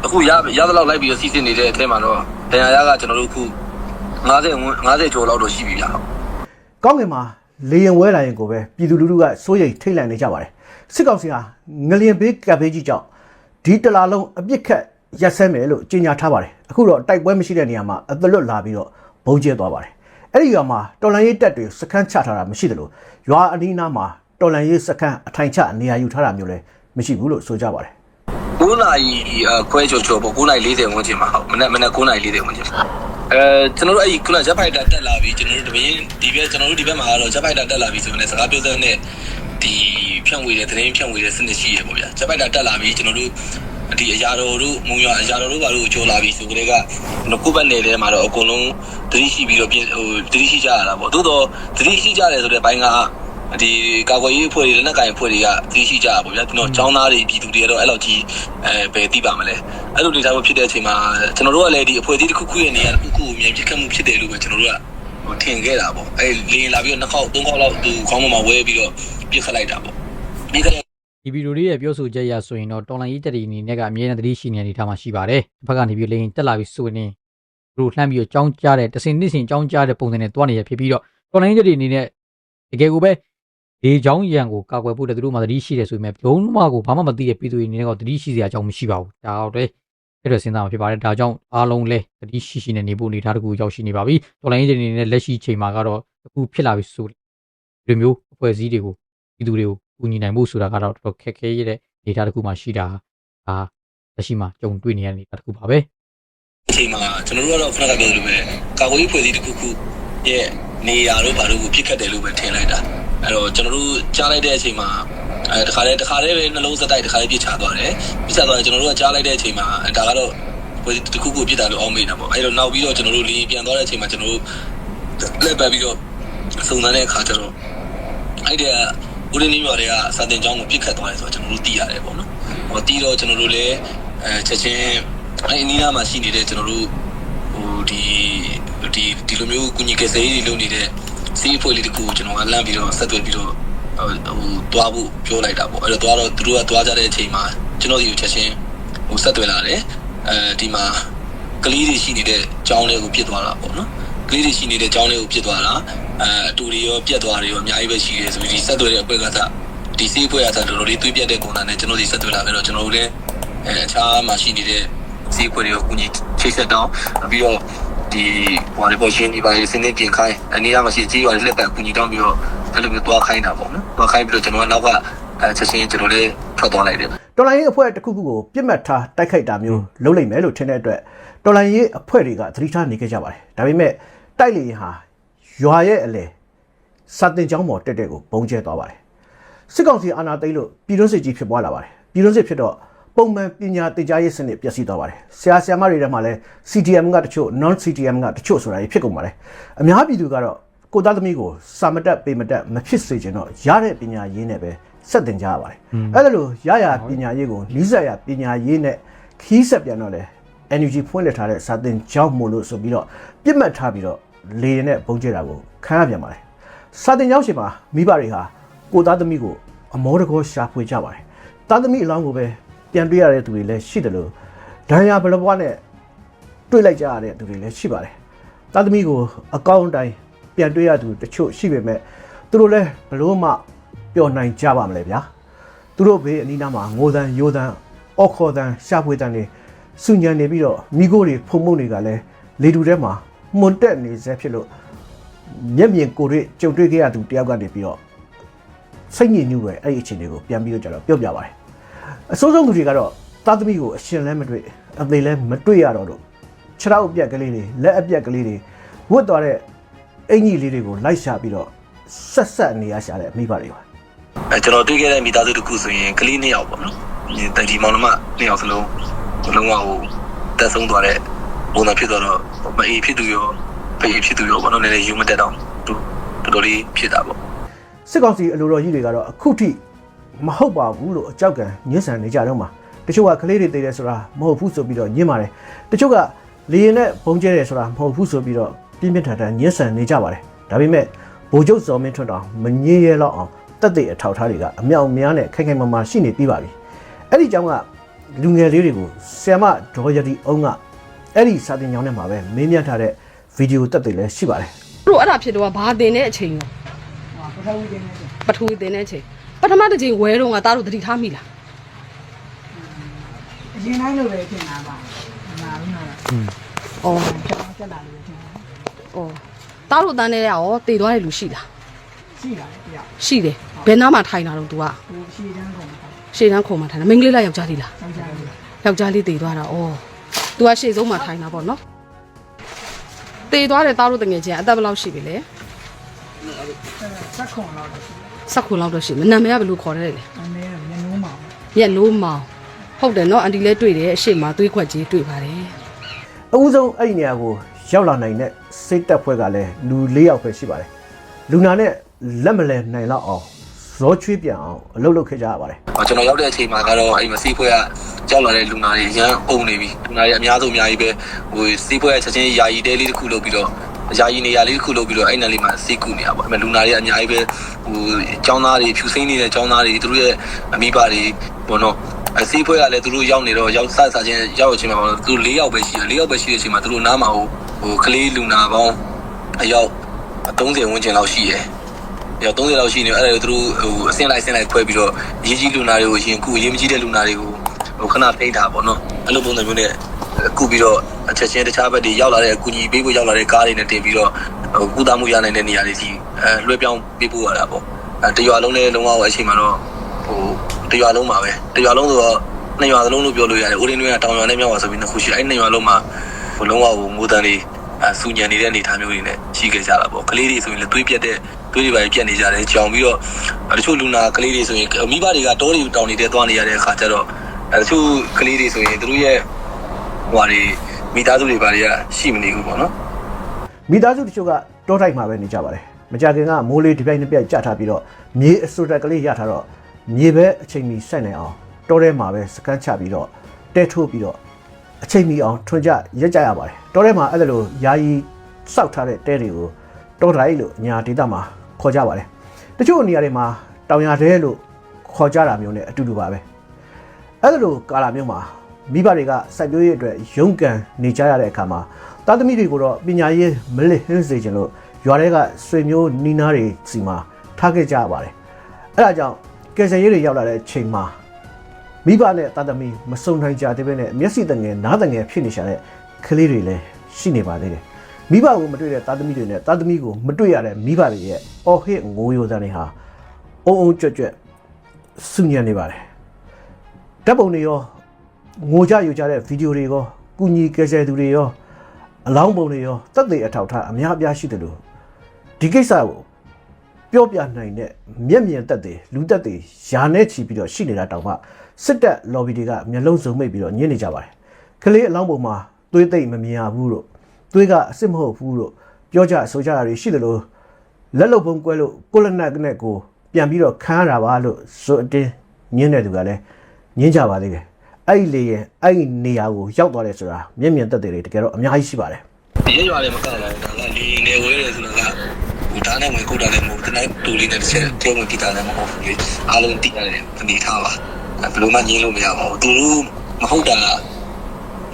အခုရရသလောက်လိုက်ပြီးတော့စီစဉ်နေတဲ့အထဲမှာတော့တရားရကကျွန်တော်တို့အခု90 50ကျော်လောက်တော့ရှိပြီဗျဟုတ်ကောင်းကင်မှာလေရင်ဝဲလာရင်ကိုပဲပြည်သူလူထုကစိုးရိမ်ထိတ်လန့်နေကြပါတယ်စစ်ကောင်စီဟာငလျင်ဘေးကပ်ဘေးကြီးကြောင့်ဒီတလာလုံးအပြစ်ခတ်ရက်စဲမယ်လို့ကြေညာထားပါတယ်အခုတော့တိုက်ပွဲမရှိတဲ့နေရာမှာအသလွတ်လာပြီးတော့ဘုံကျဲသွားပါတယ်အဲ့ဒီရွာမှာတော်လန်ရေးတပ်တွေစခန်းချထားတာမရှိသလိုရွာအနီးနားမှာတော်လန်ရေးစခန်းအထိုင်ချနေရာယူထားတာမျိုးလည်းမရှိဘူးလို့ဆိုကြပါတယ် 9နာရီခွဲကျော်ကျော်ပေါ့9နာရီ40ဝန်းကျင်မှာဟုတ်မနေ့မနေ့9နာရီ40ဝန်းကျင်အဲကျွန်တော်တို့အဲ့ဒီခုနဂျက်ဖိုက်တာတက်လာပြီကျွန်တော်တို့ဒီဘင်းဒီဘက်ကျွန်တော်တို့ဒီဘက်မှာကတော့ဂျက်ဖိုက်တာတက်လာပြီဆိုရင်လည်းစကားပြောစက်နဲ့ဒီဖြန့်ဝေတဲ့သတင်းဖြန့်ဝေတဲ့စနစ်ရှိရပေါ့ဗျာဂျက်ဖိုက်တာတက်လာပြီကျွန်တော်တို့ဒီအရာတော်တို့မုံရအရာတော်တို့ဘာလို့ကြော်လာပြီဆိုကြတဲ့ကကျွန်တော်ကိုယ့်ဘက်နယ်ထဲမှာတော့အကုန်လုံးသတိရှိပြီးတော့ပြင်ဟိုသတိရှိကြရတာပေါ့သို့တော့သတိရှိကြတယ်ဆိုတဲ့ဘိုင်းက ဒီကာကွယ်ရေးအဖွဲ့တွေလက်နက်ကင်အဖွဲ့တွေကသိရှိကြတာပေါ့ဗျာကျွန်တော်ចောင်းသားတွေပြည်သူတွေကတော့အဲ့လောက်ကြီးအဲဘယ်သိပါမလဲအဲ့လိုနေသားမျိုးဖြစ်တဲ့အချိန်မှာကျွန်တော်တို့ကလည်းဒီအဖွဲ့အစည်းတစ်ခုခုရဲ့နေရာတစ်ခုခုကိုမြန်ပြစ်ခတ်မှုဖြစ်တယ်လို့ပဲကျွန်တော်တို့ကဟိုထင်ခဲ့တာပေါ့အဲ့လေရင်လာပြီးတော့နှစ်ခေါက်သုံးခေါက်လောက်သူခေါင်းပေါ်မှာဝဲပြီးတော့ပြစ်ခတ်လိုက်တာပေါ့ဒီကနေ့ဒီဗီဒီယိုလေးရဲ့ပြောဆိုချက်အရဆိုရင်တော့တော်လန်ရေးတက်တီအနေနဲ့ကအမြဲတမ်းသတိရှိနေအနေထားမှာရှိပါတယ်တစ်ဖက်ကနေပြီးလေရင်တက်လာပြီးဆိုရင်သူတို့လှမ်းပြီးတော့ကြောင်းကြားတဲ့တစင်နှစ်စင်ကြောင်းကြားတဲ့ပုံစံနဲ့တွားနေရဖြစ်ပြီးတော့တော်လန်ရေးတက်တီအနေနဲ့တကယ်ကိုပဲ ဒီကြောင်းရံကိုကာကွယ်ဖို့တဲ့သူတို့မှသတိရှိတယ်ဆိုပေမဲ့ဘုံမကိုဘာမှမသိတဲ့ပြည်သူတွေအနေနဲ့ကသတိရှိစရာအကြောင်းမရှိပါဘူးဒါတော့တဲ့အဲ့တော့စဉ်းစားမှာဖြစ်ပါတယ်ဒါကြောင့်အားလုံးလဲသတိရှိရှိနဲ့နေဖို့အနေထားတစ်ခုရောက်ရှိနေပါပြီတော်လိုင်းရေးအနေနဲ့လက်ရှိချိန်မှာကတော့အခုဖြစ်လာပြီဆိုဒီလိုမျိုးအဖွဲ့အစည်းတွေကိုပြည်သူတွေကိုကူညီနိုင်ဖို့ဆိုတာကတော့တော်တော်ခက်ခဲရတဲ့အနေထားတစ်ခုမှရှိတာဒါလက်ရှိမှာကြုံတွေ့နေရတဲ့အနေထားတစ်ခုပါပဲအချိန်မှာကျွန်တော်တို့ကတော့ခုနကပြောသလိုပဲကာကွယ်ရေးဖွဲ့စည်းတစ်ခုခုရဲ့နေရာတို့ဘာလို့ကိုပြစ်ခတ်တယ်လို့ပဲထင်လိုက်တာ အဲ့တော့ကျွန်တော်တို့ကြားလိုက်တဲ့အချိန်မှာအဲတခါလေတခါလေပဲနှလုံးစက်တိုက်တခါလေပြစ်ချသွားတယ်ပြစ်ချသွားတယ်ကျွန်တော်တို့ကကြားလိုက်တဲ့အချိန်မှာဒါကတော့ဖွဲ့စည်းတစ်ခုခုပြစ်တာလို့အောင်းမိတာပေါ့အဲ့တော့နောက်ပြီးတော့ကျွန်တော်တို့လီပြန်သွားတဲ့အချိန်မှာကျွန်တော်တို့လက်ပတ်ပြီးတော့စုံစမ်းတဲ့အခါကျတော့အဲ့ဒီကဦးရင်းနေရွာတွေကစာတင်ကျောင်းကိုပြစ်ခတ်သွားတယ်ဆိုတော့ကျွန်တော်တို့သိရတယ်ပေါ့နော်ဟောတီးတော့ကျွန်တော်တို့လည်းအဲချက်ချင်းအဲ့အနီးနားမှာရှိနေတဲ့ကျွန်တော်တို့ဟိုဒီဒီဒီလိုမျိုးကုညီကယ်ဆယ်ရေးတွေလုပ်နေတဲ့ စီးဖွဲ့လေးတခုကိုကျွန်တော်ကလမ်းပြီးတော့ဆက်သွယ်ပြီးတော့ဟိုတွားဖို့ပြောလိုက်တာပေါ့အဲ့တော့တွားတော့သူတို့ကတွားကြတဲ့အချိန်မှာကျွန်တော်ဒီကိုချက်ချင်းဟိုဆက်သွယ်လာတယ်အဲဒီမှာကလေးတွေရှိနေတဲ့ကျောင်းလေးကိုပြစ်သွားတာပေါ့နော်ကလေးတွေရှိနေတဲ့ကျောင်းလေးကိုပြစ်သွားတာအဲအတူတွေရောပြက်သွားတွေရောအများကြီးပဲရှိတယ်ဆိုပြီးဒီဆက်သွယ်တဲ့အဖွဲ့ကသာဒီစေးအဖွဲ့ကသာတော်တော်လေးသွေးပြတ်တဲ့ပုံစံနဲ့ကျွန်တော်ဒီဆက်သွယ်လာခဲ့တော့ကျွန်တော်တို့လည်းအဲအခြားမှာရှိနေတဲ့စေးအဖွဲ့တွေကိုကူညီချိတ်ဆက်တောင်းပြီးတော့ ဒီဟိုလေပေါ်ရှင်းဒီပါစင်းနေပြင်ခိုင်းအနေအမရှိကြီးရွာလက်ပတ်ကူညီတောင်းပြီးတော့အဲ့လိုမျိုးတွားခိုင်းတာပေါ့နော်တွားခိုင်းပြီးတော့ကျွန်တော်ကနောက်ကအဲချက်ချင်းကျွန်တော်လည်းထွက်သွားလိုက်တယ်တော်လိုင်းရေးအဖွဲ့တစ်ခုခုကိုပြစ်မှတ်ထားတိုက်ခိုက်တာမျိုးလုပ်လိမ့်မယ်လို့ထင်တဲ့အတွက်တော်လိုင်းရေးအဖွဲ့တွေကသတိထားနေခဲ့ကြပါတယ်ဒါပေမဲ့တိုက်လေရင်ဟာရွာရဲ့အလဲစာတင်ကျောင်းပေါ်တက်တဲ့ကိုဘုံကျဲသွားပါတယ်စစ်ကောင်စီအာဏာသိမ်းလို့ပြည်တွင်းစစ်ကြီးဖြစ်ပွားလာပါတယ်ပြည်တွင်းစစ်ဖြစ်တော့ ပုံမှန်ပညာသင်ကြားရေးစနစ်ပျက်စီးသွားပါတယ်ဆရာဆရာမတွေထဲမှာလည်း CTM ကတချို့ non CTM ကတချို့ဆိုတာကြီးဖြစ်ကုန်ပါတယ်အများပြည်သူကတော့ကိုသားသမီးကိုစာမတက်ပေမတက်မဖြစ်စေချင်တော့ရတဲ့ပညာရေးနဲ့ပဲဆက်တင်ကြရပါတယ်အဲ့ဒါလို့ရရပညာရေးကိုနီးစပ်ရပညာရေးနဲ့ခီးဆက်ပြန်တော့လေ NUG ဖွင့်လှစ်ထားတဲ့စာသင်ကျောင်းမို့လို့ဆိုပြီးတော့ပြစ်မှတ်ထားပြီးတော့လေရင်နဲ့ပုံကျဲတာကိုခံရပြန်ပါတယ်စာသင်ကျောင်းရှင်မှာမိဘတွေဟာကိုသားသမီးကိုအမောတကောရှာဖွေကြပါတယ်သားသမီးအလောင်းကိုပဲ ပြန်တွေ့ရတဲ့သူတွေလည်းရှိတယ်လို့ဒဏ်ရာဘလဘွားနဲ့တွေ့လိုက်ကြရတဲ့သူတွေလည်းရှိပါတယ်သားသမီးကိုအကောင့်တိုင်းပြန်တွေ့ရသူတချို့ရှိပေမဲ့သူတို့လည်းဘလို့မှပျော်နိုင်ကြပါမလဲဗျာသူတို့ဘေးအနီးနားမှာငိုတန်ရိုးတန်အော်ခေါ်တန်ရှာဖွေတန်တွေစုညံနေပြီးတော့မိโก้တွေဖုံမှုတွေကလည်းလေတူထဲမှာမွန်တက်နေစေဖြစ်လို့မျက်မြင်ကိုယ်တွေ့ကြုံတွေ့ခဲ့ရသူတယောက်ကနေပြီးတော့စိတ်ညစ်ညူပဲအဲ့ဒီအခြေအနေကိုပြန်ပြီးတော့ကြတော့ပြောပြပါတယ် အစိုးဆုံးသူတွေကတော့သားသမီးကိုအရှင်လဲမတွေ့အသေးလဲမတွေ့ရတော့တော့ခြေထောက်အပြက်ကလေးတွေလက်အပြက်ကလေးတွေဝတ်သွားတဲ့အင်ကြီးလေးတွေကိုလိုက်ရှာပြီးတော့ဆက်ဆက်နေရရှာတဲ့အမိဘတွေပါအဲကျွန်တော်တွေ့ခဲ့တဲ့မိသားစုတစ်ခုဆိုရင်ကလေးနှစ်ယောက်ပေါ့နော်ဒီဒီမောင်နှမနှစ်ယောက်စလုံးဘလုံးဝဟိုတက်ဆုံးသွားတဲ့ပုံစံဖြစ်သွားတော့မအေးဖြစ်သူရောဖေးဖြစ်သူရောဘာလို့လဲယူမတက်တော့သူတော်တော်လေးဖြစ်တာပေါ့စစ်ကောင်စီအလိုတော်ကြီးတွေကတော့အခုထိ မဟုတ်ပါဘူးလို့အကြောက်ကံညှဉ်းဆန်နေကြတော့မှာတချို့ကကလေးတွေတည်တယ်ဆိုတာမဟုတ်ဘူးဆိုပြီးတော့ညှဉ်းပါတယ်တချို့ကလေရင်နဲ့ဘုံကျဲတယ်ဆိုတာမဟုတ်ဘူးဆိုပြီးတော့ပြင်းပြင်းထန်ထန်ညှဉ်းဆန်နေကြပါတယ်ဒါပေမဲ့ဗိုလ်ချုပ်ဇော်မင်းထွန်းတော်မငြင်းရဲတော့အောင်တက်တဲ့အထောက်ထားတွေကအမြောက်အများနဲ့ခိုင်ခိုင်မာမာရှိနေပြီးပါပြီအဲ့ဒီကြောင့်ကလူငယ်လေးတွေကိုဆ iam ဒေါ်ရတီအုံးကအဲ့ဒီစာတင်ကြောင်းထဲမှာပဲမင်းမြတ်ထားတဲ့ဗီဒီယိုတက်တွေလည်းရှိပါတယ်တို့အဲ့ဒါဖြစ်တော့ဘာတင်တဲ့အချိန်ရောပထဝီတင်တဲ့အချိန်ပထ မတစ်ချိန်ဝဲတော့ကတားတို့တတိထားမိလားအရင်တိုင်းလိုပဲဖြစ်နေတာပါမနာဘူးနော်ဩကျွန်တော်တက်လာလို့ထင်တယ်ဩတားတို့တန်းတဲ့ရောတည်သွားတဲ့လူရှိလားရှိတာလေတယောက်ရှိတယ်ဘယ်နားမှာထိုင်တာတော့ तू ကဟိုရှည်တန်းကုန်တာရှေ့တန်းခုံမှာထိုင်တာမိန်းကလေးလားယောက်ျားလေးလားဆောက်ကြတယ်ယောက်ျားလေးတည်သွားတာဩ तू ကရှေ့ဆုံးမှာထိုင်တာပေါ့နော်တည်သွားတဲ့တားတို့တငယ်ချင်းအသက်ဘယ်လောက်ရှိပြီလဲဆက်ခွန်တော့တယ် ဆက်ခုလောက်တော့ရှိမနာမည်ကဘယ်လိုခေါ်ရဲလဲအမေကမျက်နှာမှာမျက်လုံးမောင်ဟုတ်တယ်နော်အန်တီလည်းတွေ့တယ်အရှိမသွေးခွက်ကြီးတွေ့ပါတယ်အဦးဆုံးအဲ့ဒီနေရာကိုရောက်လာနိုင်တဲ့စိတ်တက်ဖွဲ့ကလည်းလူ၄ယောက်ပဲရှိပါတယ်လူနာနဲ့လက်မလဲနိုင်တော့အောင်ဇောချွေးပြန်အောင်အလုပ်လုပ်ခဲ့ကြရပါတယ်။ကျွန်တော်ရောက်တဲ့အချိန်မှာကတော့အဲ့မစီးဖွဲကကြောက်လာတဲ့လူနာတွေရမ်းအုံနေပြီ။လူနာတွေအများဆုံးအများကြီးပဲဟိုစီးဖွဲကချက်ချင်းယာယီတဲလေးတစ်ခုလုပ်ပြီးတော့ ယာယီနေရာလေးတစ်ခုလုပ်ပြီးတော့အဲ့နယ်လေးမှာစီးကူနေတာပေါ့။အဲ့မဲ့လူနာတွေအများကြီးပဲဟိုចောင်းသားတွေဖြူစိမ့်နေတဲ့ចောင်းသားတွေသူတို့ရဲ့အမိဘတွေဘောနော်အစီးဖွဲကလည်းသူတို့ရောက်နေတော့ရောက်စစချင်းရောက်ချင်းမှာပေါ့သူတို့၄ယောက်ပဲရှိတယ်၄ယောက်ပဲရှိတဲ့အချိန်မှာသူတို့နားမှာဟိုဟိုကလေးလူနာပေါင်းအယောက်30ဝန်းကျင်လောက်ရှိတယ်ရောက်30လောက်ရှိနေအဲ့ဒါကိုသူတို့ဟိုအစင်းလိုက်အစင်းလိုက်ခွဲပြီးတော့ရေးကြီးလူနာတွေကိုရင်ကုရေးမကြီးတဲ့လူနာတွေကိုဟိုခဏထိန်းတာပေါ့နော်အဲ့လိုပုံစံမျိုးနဲ့ ကုပြီးတော့အချက်ချင်းတခြားဘက်တွေရောက်လာတဲ့အကူကြီးပေးဖို့ရောက်လာတဲ့ကားတွေနဲ့တင်ပြီးတော့ဟိုကုသမှုရနိုင်တဲ့နေရာတွေစီအဲလွှဲပြောင်းပေးဖို့ရတာပေါ့အဲတရွာလုံးလည်းလုံးဝအချိန်မှာတော့ဟိုတရွာလုံးမှာပဲတရွာလုံးဆိုတော့နှစ်ရွာသလုံးလို့ပြောလို့ရတယ်ဦးရင်းတွင်းကတောင်ရွာနဲ့မြောက်ရွာဆိုပြီးနှစ်ခုရှိအဲ့နှစ်ရွာလုံးမှာဟိုလုံးဝဟိုမိုးတန်တွေအဲစူညံနေတဲ့အနေအထားမျိုးတွေနဲ့ရှိခဲ့ကြတာပေါ့ကလေးတွေဆိုရင်လည်းသွေးပြက်တဲ့သွေးတွေပါပြက်နေကြတယ်ကြောင်ပြီးတော့တချို့လူနာကလေးတွေဆိုရင်မိဘတွေကတောတွေတောင်နေတဲ့သွားနေရတဲ့အခါကျတော့အဲတချို့ကလေးတွေဆိုရင်သူတို့ရဲ့ ဟွာတွေမိသားစုတွေပါတွေကရှိမနေဘူးပေါ့နော်မိသားစုတချို့ကတောတိုက်မှာပဲနေကြပါတယ်မကြခင်ကမိုးလေးဒီပြိုင်နှစ်ပြိုင်ကြထားပြီးတော့မြေအစိုးရကလေးရထားတော့မြေပဲအချိန်မီစိုက်နိုင်အောင်တောထဲမှာပဲစကန်းချပြီးတော့တဲထိုးပြီးတော့အချိန်မီအောင်ထွန်ကြရက်ကြရပါတယ်တောထဲမှာအဲ့ဒါလိုယာယီစောက်ထားတဲ့တဲတွေကိုတောတိုက်လို့ညာဒေတာမှာခေါ်ကြပါတယ်တချို့နေရာတွေမှာတောင်ရတဲလို့ခေါ်ကြတာမျိုးနဲ့အတူတူပါပဲအဲ့ဒါလိုကာလာမျိုးမှာ မိဘတွေကစိုက်ပျိုးရေးအတွက်ရုန်းကန်နေကြရတဲ့အခါမှာသားသမီးတွေကိုတော့ပညာရေးမလစ်ဟင်းစေခြင်းလို့ရွာတွေကဆွေမျိုးနီးနားတွေစီမှာထားခဲ့ကြရပါတယ်အဲ့ဒါကြောင့်ကယ်ဆယ်ရေးတွေရောက်လာတဲ့အချိန်မှာမိဘနဲ့သားသမီးမစုံနိုင်ကြသေးဘဲနဲ့မျက်စိတငယ်နားတငယ်ဖြစ်နေရှာတဲ့ကလေးတွေလည်းရှိနေပါသေးတယ်မိဘကိုမတွေ့တဲ့သားသမီးတွေနဲ့သားသမီးကိုမတွေ့ရတဲ့မိဘတွေရဲ့အော်ဟစ်ငိုယိုသံတွေဟာအုံအုံကြွက်ကြွက်ဆူညံနေပါတယ်ဓာတ်ပုံတွေရော ငိုကြယူကြတဲ့ဗီဒီယိုတွေရောကုညီကယ်ဆယ်သူတွေရောအလောင်းပုံတွေရောသက်သေအထောက်အထားအများအပြားရှိတယ်လို့ဒီကိစ္စကိုပြောပြနိုင်တဲ့မျက်မြင်သက်သေလူသက်သေယာနဲ့ချီပြီးတော့ရှိနေတာတောင်မှစစ်တပ် lobby တွေကမျက်လုံးစုံမိတ်ပြီးတော့ညှင်းနေကြပါတယ်ကလေးအလောင်းပုံမှာသွေးသိမ့်မမြင်ရဘူးလို့သွေးကအစ်စ်မဟုတ်ဘူးလို့ပြောကြဆိုကြတာတွေရှိတယ်လို့လက်လုံပုံကွဲလို့ကိုလနက်နဲ့ကိုပြန်ပြီးတော့ခန်းရတာပါလို့ဆိုအတင်းညင်းတဲ့သူကလည်းညင်းကြပါသေးတယ် အဲ့ဒီလေရင်အဲ့ဒီနေရာကိုရောက်သွားတယ်ဆိုတာမျက်မြင်သက်သေတွေတကယ်တော့အများကြီးရှိပါတယ်ဒီရွာလည်းမကလာဘူးဒါကလီနေဝဲတယ်ဆိုတာကဟိုဒါနဲ့ဝင်ကိုတာလည်းမဟုတ်ဘူးတနေ့တူလေးနဲ့တစ်ချက်ပြောမှပြတာလည်းမဟုတ်ဘူးလေအားလုံးသိရတယ်အနေထားပါဘယ်လိုမှညင်းလို့မရပါဘူးသူတို့မဟုတ်တာ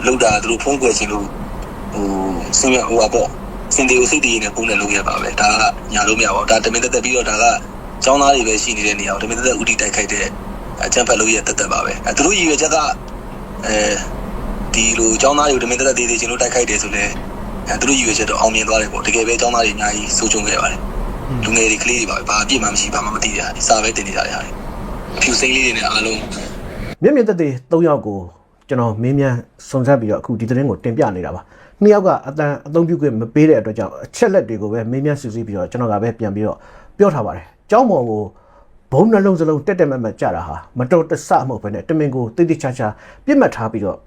လောက်တာသူတို့ဖုံးကွယ်ခြင်းလို့ဟိုစင်ရဟိုပါပေါ့စင်တီကိုစိတ်တည်နေပုံနဲ့လုပ်ရပါပဲဒါကညာလို့မရပါဘူးဒါတမင်တက်တက်ပြီးတော့ဒါကចောင်းသားတွေပဲရှိနေတဲ့နေရာကိုတမင်တက်တက်ဥတီတိုက်ခိုက်တဲ့အချမ်းဖက်လို့ရတက်တက်ပါပဲအဲသူတို့ရည်ရွယ်ချက်က အဲဒီလိုចောင်းသားတွေကိုတမင်သက်သေးသေးကျွန်တော်တိုက်ခိုက်တယ်ဆိုလဲအဲသူတို့ရည်ရွယ်ချက်တော့အောင်မြင်သွားတယ်ပေါ့တကယ်ပဲចောင်းသားတွေအများကြီးစိုးကြုံခဲ့ပါတယ်လူငယ်တွေကလေးတွေပါဘာအပြစ်မှမရှိဘာမှမသိကြဘူးစာပဲတင်နေကြတယ်ဟာဖြူစိမ့်လေးတွေနဲ့အားလုံးမြင့်မြင့်သက်သေး၃ယောက်ကိုကျွန်တော်မင်းမြန်စုံစမ်းပြီးတော့အခုဒီသတင်းကိုတင်ပြနေတာပါနှစ်ယောက်ကအတန်အသုံးပြုခွင့်မပေးတဲ့အတွက်ကြောင့်အချက်လက်တွေကိုပဲမင်းမြန်စစ်ဆေးပြီးတော့ကျွန်တော်ကပဲပြန်ပြီးတော့ပြောထားပါတယ်။ကျောင်းပေါ်ကို ဘုံနှလုံးစလုံးတက်တက်မတ်မတ်ကြတာဟာမတော်တဆမဟုတ်ဘဲနဲ့တမင်ကိုတိတိကျကျပြစ်မှတ်ထားပြီးတော့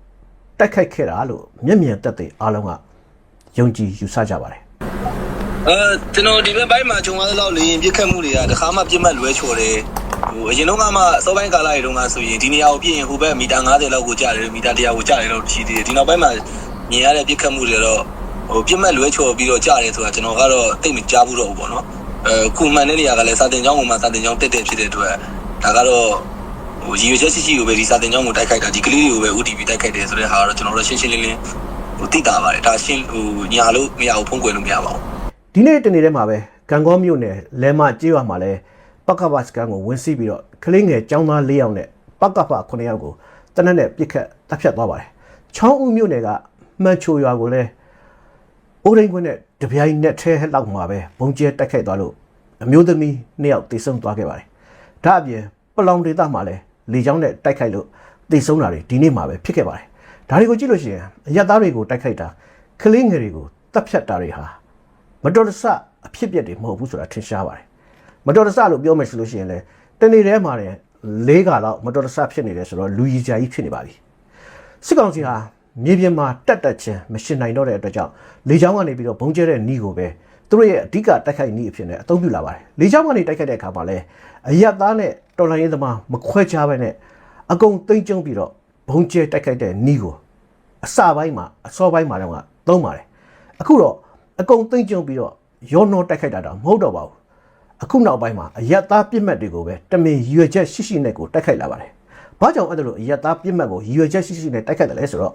တိုက်ခိုက်ခဲ့တာလို့မျက်မြင်သက်သေအားလုံးကယုံကြည်ယူဆကြပါတယ်အဲကျွန်တော်ဒီဘက်ဘက်မှာဂျုံသွားတော့လေရင်ပြစ်ခတ်မှုတွေကတခါမှပြစ်မှတ်လွဲချော်တယ်ဟိုအရင်တော့ကမှစောပိုင်းကာလတွေတုန်းကဆိုရင်ဒီနေရာကိုပြည့်ရင်ဟိုဘက်မီတာ90လောက်ကိုကြာတယ်မီတာ100ကိုကြာတယ်လို့ရှိသေးတယ်ဒီနောက်ပိုင်းမှာမြင်ရတဲ့ပြစ်ခတ်မှုတွေတော့ဟိုပြစ်မှတ်လွဲချော်ပြီးတော့ကြာတယ်ဆိုတာကျွန်တော်ကတော့သိမကြားဘူးတော့ဘူးပေါ့နော် အဲခုမှန်တဲ့နေရာကလည်းစာတင်ကျောင်းပေါ်မှာစာတင်ကျောင်းတက်တက်ဖြစ်တဲ့အတွက်ဒါကတော့ဟိုရည်ရွယ်ချက်ရှိရှိကိုပဲဒီစာတင်ကျောင်းကိုတိုက်ခိုက်တာဒီကလေးတွေကိုပဲ UTV တိုက်ခိုက်တယ်ဆိုတဲ့ဟာကတော့ကျွန်တော်တို့ရှင်းရှင်းလင်းလင်းဟိုသိတာပါတယ်ဒါရှင်းဟိုညာလို့မရဘူးဖုံးကွယ်လို့မရပါဘူးဒီနေ့တနေ့တည်းမှာပဲဂံကောမြို့နယ်လဲမကျေးရွာမှာလဲပကပစကန်ကိုဝင်စီးပြီးတော့ကလေးငယ်ចောင်းသား၄ယောက်နဲ့ပကပ9ယောက်ကိုတနက်နဲ့ပြစ်ခတ်တပ်ဖြတ်သွားပါတယ်။ချောင်းဦးမြို့နယ်ကမှန်ချိုရွာကိုလဲအိုးရင်းခွင်းနဲ့ တပြိုင်နက်ထဲလောက်မှာပဲဘုံကျဲတိုက်ခိုက်သွားလို့အမျိုးသမီးနှစ်ယောက်တေဆုံးသွားခဲ့ပါတယ်။ဒါအပြင်ပလောင်ဒေသမှာလဲလေချောင်းနဲ့တိုက်ခိုက်လို့တေဆုံးတာတွေဒီနေ့မှာပဲဖြစ်ခဲ့ပါတယ်။ဒါတွေကိုကြည့်လို့ရှိရင်အရက်သားတွေကိုတိုက်ခိုက်တာကလေးငယ်တွေကိုတပ်ဖြတ်တာတွေဟာမတော်တဆအဖြစ်အပျက်တွေမဟုတ်ဘူးဆိုတာထင်ရှားပါတယ်မတော်တဆလို့ပြောမယ်ဆိုလို့ရှိရင်လည်းတနေ့တည်းမှာလည်းလေးခါတော့မတော်တဆဖြစ်နေတယ်ဆိုတော့လူကြီးကြာကြီးဖြစ်နေပါပြီစစ်ကောင်စီဟာ မြေပြင်မှာတက်တက်ချင်းမရှင်နိုင်တော့တဲ့အတွက်ကြောင့်လေကြောင်းကနေပြီးတော့ဘုံကျဲတဲ့နီးကိုပဲသူတို့ရဲ့အဓိကတိုက်ခိုက်နီးအဖြစ်နဲ့အသုံးပြုလာပါတယ်လေကြောင်းကနေတိုက်ခိုက်တဲ့အခါမှာလည်းအယက်သားနဲ့တော်လိုင်းရေးသမားမခွဲခြားပဲနဲ့အကုန်သိမ့်ကျုံပြီးတော့ဘုံကျဲတိုက်ခိုက်တဲ့နီးကိုအစပိုင်းမှာအစောပိုင်းမှာတော့ကသုံးပါတယ်အခုတော့အကုန်သိမ့်ကျုံပြီးတော့ရောနှောတိုက်ခိုက်တာတော့မဟုတ်တော့ပါဘူးအခုနောက်ပိုင်းမှာအယက်သားပြစ်မှတ်တွေကိုပဲတမင်ရွယ်ချက်ရှိရှိနဲ့ကိုတိုက်ခိုက်လာပါတယ်။ဘာကြောင့်အဲ့ဒါလို့အယက်သားပြစ်မှတ်ကိုရွယ်ချက်ရှိရှိနဲ့တိုက်ခိုက်တယ်လဲဆိုတော့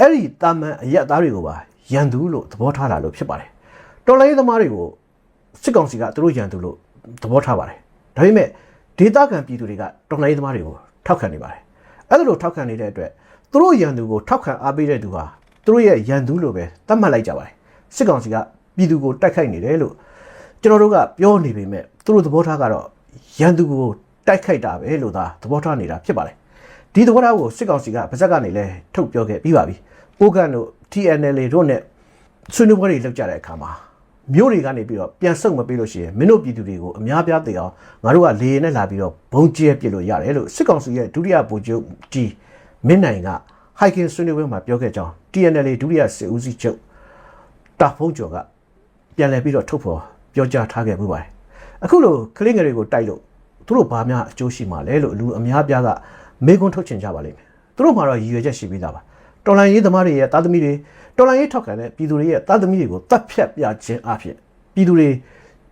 အဲ့ဒီတာမန်အယက်သားတွေကိုပါရန်သူလို့သဘောထားတာလို့ဖြစ်ပါတယ်။တော်လိုင်းသမားတွေကိုစစ်ကောင်စီကသူတို့ရန်သူလို့သဘောထားပါတယ်။ဒါပေမဲ့ဒေသခံပြည်သူတွေကတော်လိုင်းသမားတွေကိုထောက်ခံနေပါတယ်။အဲ့ဒါလို့ထောက်ခံနေတဲ့အတွက်သူတို့ရန်သူကိုထောက်ခံအားပေးတဲ့သူဟာသူတို့ရဲ့ရန်သူလို့ပဲသတ်မှတ်လိုက်ကြပါတယ်။စစ်ကောင်စီကပြည်သူကိုတိုက်ခိုက်နေတယ်လို့ကျွန်တော်တို့ကပြောနေပေမဲ့သူတို့သဘောထားကတော့ရန်သူကိုတိုက်ခိုက်တာပဲလို့သာသဘောထားနေတာဖြစ်ပါတယ် ဒီသဘောထားကိုစစ်ကောင်စီကဗဇက်ကနေလဲထုတ်ပြောခဲ့ပြီးပါပြီပိုကန်တို့ TNL တို့နဲ့ဆွေးနွေးပွဲတွေလုပ်ကြတဲ့အခါမှာမြို့တွေကနေပြီးတော့ပြန်ဆုတ်မပေးလို့ရှိရင်မင်းတို့ပြည်သူတွေကိုအများပြားသိအောင်ငါတို့ကလေရင်နဲ့လာပြီးတော့ဘုံကျဲပစ်လို့ရတယ်လို့စစ်ကောင်စီရဲ့ဒုတိယဗိုလ်ချုပ်ကြီးမင်းနိုင်ကဟိုက်ကင်ဆွေးနွေးပွဲမှာပြောခဲ့ကြောင်း TNL ဒုတိယစစ်ဦးစီးချုပ်တာဖုံးကျော်ကပြန်လဲပြီးတော့ထုတ်ဖော်ပြောကြားထားခဲ့မှုပါတယ်အခုလိုကလင်းငယ်တွေကိုတိုက်လို့သူတို့ဘာများအကျိုးရှိမှာလဲလို့လူအများပြားက မေးခွန်းထုတ်ချင်ကြပါလိမ့်မယ်သူတို့မှာတော့ရည်ရွယ်ချက်ရှိပြီးသားပါတော်လန်ရေးသမားတွေရဲ့တာသမီတွေတော်လန်ရေးထောက်ခံတဲ့ပြည်သူတွေရဲ့တာသမီတွေကိုတတ်ဖြတ်ပြခြင်းအဖြစ်ပြည်သူတွေ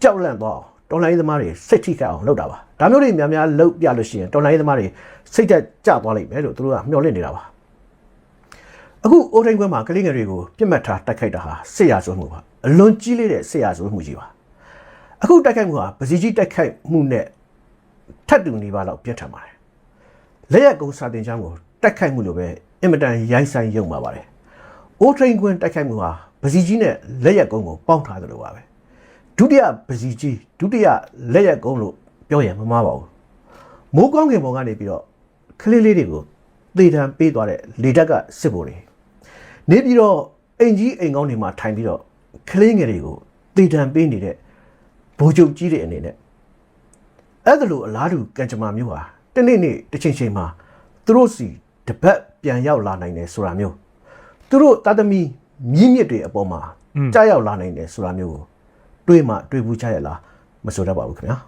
ကြောက်လန့်သွားအောင်တော်လန်ရေးသမားတွေစိတ်ထိခိုက်အောင်လုပ်တာပါဒါမျိုးတွေများများလုပ်ပြလို့ရှိရင်တော်လန်ရေးသမားတွေစိတ်သက်ကြသွားလိမ့်မယ်လို့သူတို့ကမျှော်လင့်နေတာပါအခုအိုးထိန်ခွဲမှာကလေးငယ်တွေကိုပြစ်မှတ်ထားတိုက်ခိုက်တာဟာစစ်ရာဇဝတ်မှုပါအလွန်ကြီးလေးတဲ့စစ်ရာဇဝတ်မှုကြီးပါအခုတိုက်ခိုက်မှုဟာပစီကြီးတိုက်ခိုက်မှုနဲ့ထပ်တူနေပါတော့ပြတ်ထန်ပါတယ် လက်ရက်ကုန်းစာတင်ချောင်းကိုတိုက်ခိုက်မှုလိုပဲအင်မတန်ရိုင်းဆိုင်ရုံပါပါတယ်အိုးထိန်ခွင်းတိုက်ခိုက်မှုဟာပစီကြီးနဲ့လက်ရက်ကုန်းကိုပေါင်းထားသလိုပါပဲဒုတိယပစီကြီးဒုတိယလက်ရက်ကုန်းလို့ပြောရင်မမှားပါဘူးမိုးကောင်းကင်ဘုံကနေပြီးတော့ကလေးလေးတွေကိုသေတံပေးသွားတဲ့လေတက်ကစစ်ဖို့တွေနေပြီးတော့အိမ်ကြီးအိမ်ကောင်းတွေမှာထိုင်ပြီးတော့ကလေးငယ်တွေကိုတည်တံပေးနေတဲ့ဘိုးချုပ်ကြီးတွေအနေနဲ့အဲ့ဒါလိုအလားတူကံကြမ္မာမျိုးဟာ တနေ့နေ့တစ်ချိန်ချိန်မှာသူတို့စီတပတ်ပြန်ရောက်လာနိုင်တယ်ဆိုတာမျိုးသူတို့တာသမီမြင့်မြင့်တွေအပေါ်မှာကြားရောက်လာနိုင်တယ်ဆိုတာမျိုးကိုတွေးမှတွေးဘူးချရလားမဆိုတတ်ပါဘူးခင်ဗျာ